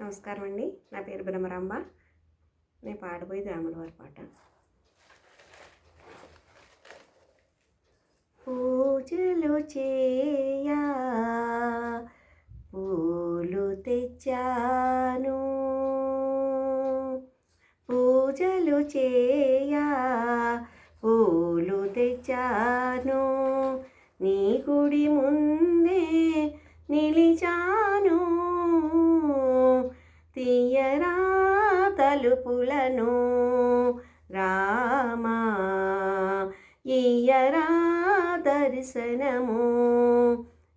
నమస్కారం అండి. నా పేరు బ్రహ్మరాంబ. నేను పాడబోయేది రాముల వారి పాట. పూజలు చేయా పూలు తెచ్చాను. పూజలు చేయా పూలు తెచ్చాను. నీ గుడి ముందే నిలిచాను. తీయరా తలుపులను? రామా ఇయ్యరా దర్శనము?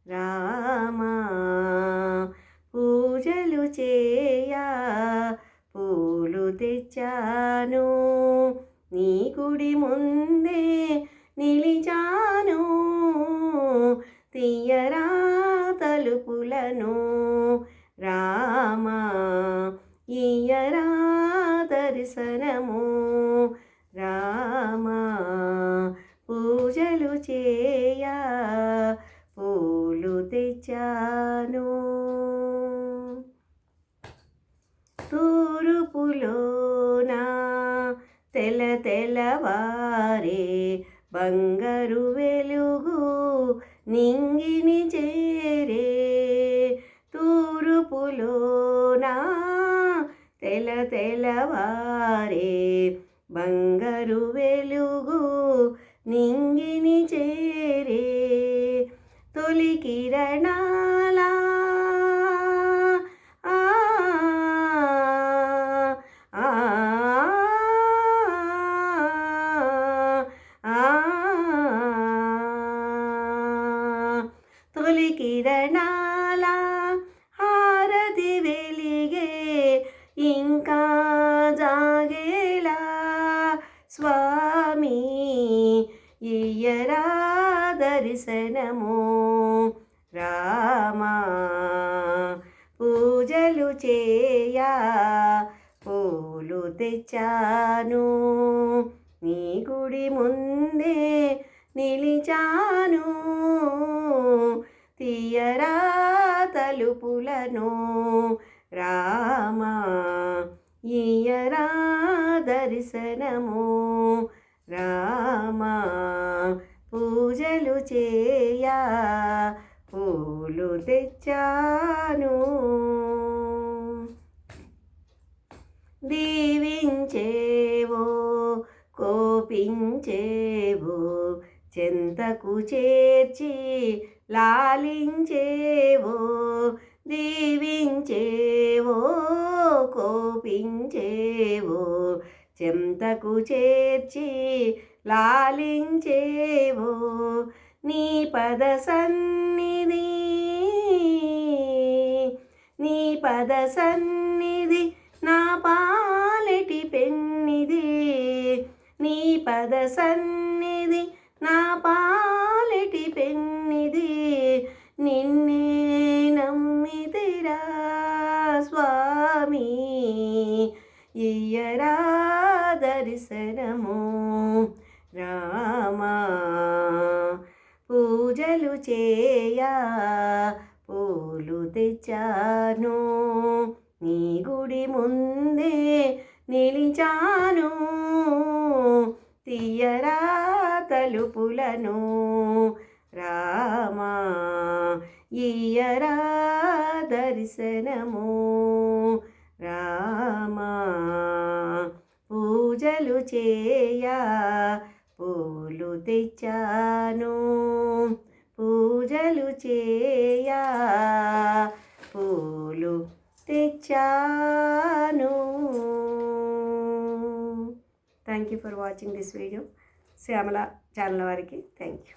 రామా పూజలు చేయా పూలు తెచ్చాను. నీ గుడి ముందే నిలిచాను. తీయరా తలుపులను? రామా ఇయ్యరా దర్శనము రామా పూజలు చేయా పూలు తెచ్చాను. తూరుపులోనా తెల తెలవారే బంగారు వెలుగు నింగిని చేరే తూరుపులో తెల తెలవారే బంగారు వెలుగు నింగిని చేరే తొలి కిరణాల. తొలి కిరణాలా. ఇంకా జాగేలా స్వామి ఇయ్యరా దర్శనము రామా పూజలు చేయా పూలు తెచ్చాను నీ గుడి ముందే నిలిచాను తీయరా తలుపులను। రామా ఇయ్యరా దర్శనము రామా పూజలు చేయా పూలు తెచ్చాను. దీవించేవో కోపించేవో చెంతకు చేర్చి లాలించేవో దీవించేవో కోపించేవో చెంతకు చేర్చి లాలించేవో నీ పద సన్నిధి నీ పద సన్నిధి నా పాలెటి పెన్నిది నీ పద సన్నిధి నా పా ఇయ్యరా దర్శనము రామా. పూజలు చేయా పూలు తెచ్చాను. నీ గుడి ముందే నిలిచాను. తీయరా తలుపులను రామా. ఇయ్యరా దర్శనము పూజలు చేయా పూలు తెచ్చాను పూజలు చేయా పూలు తెచ్చాను. Thank you for watching this video Shyamala channel వారికి థ్యాంక్ యూ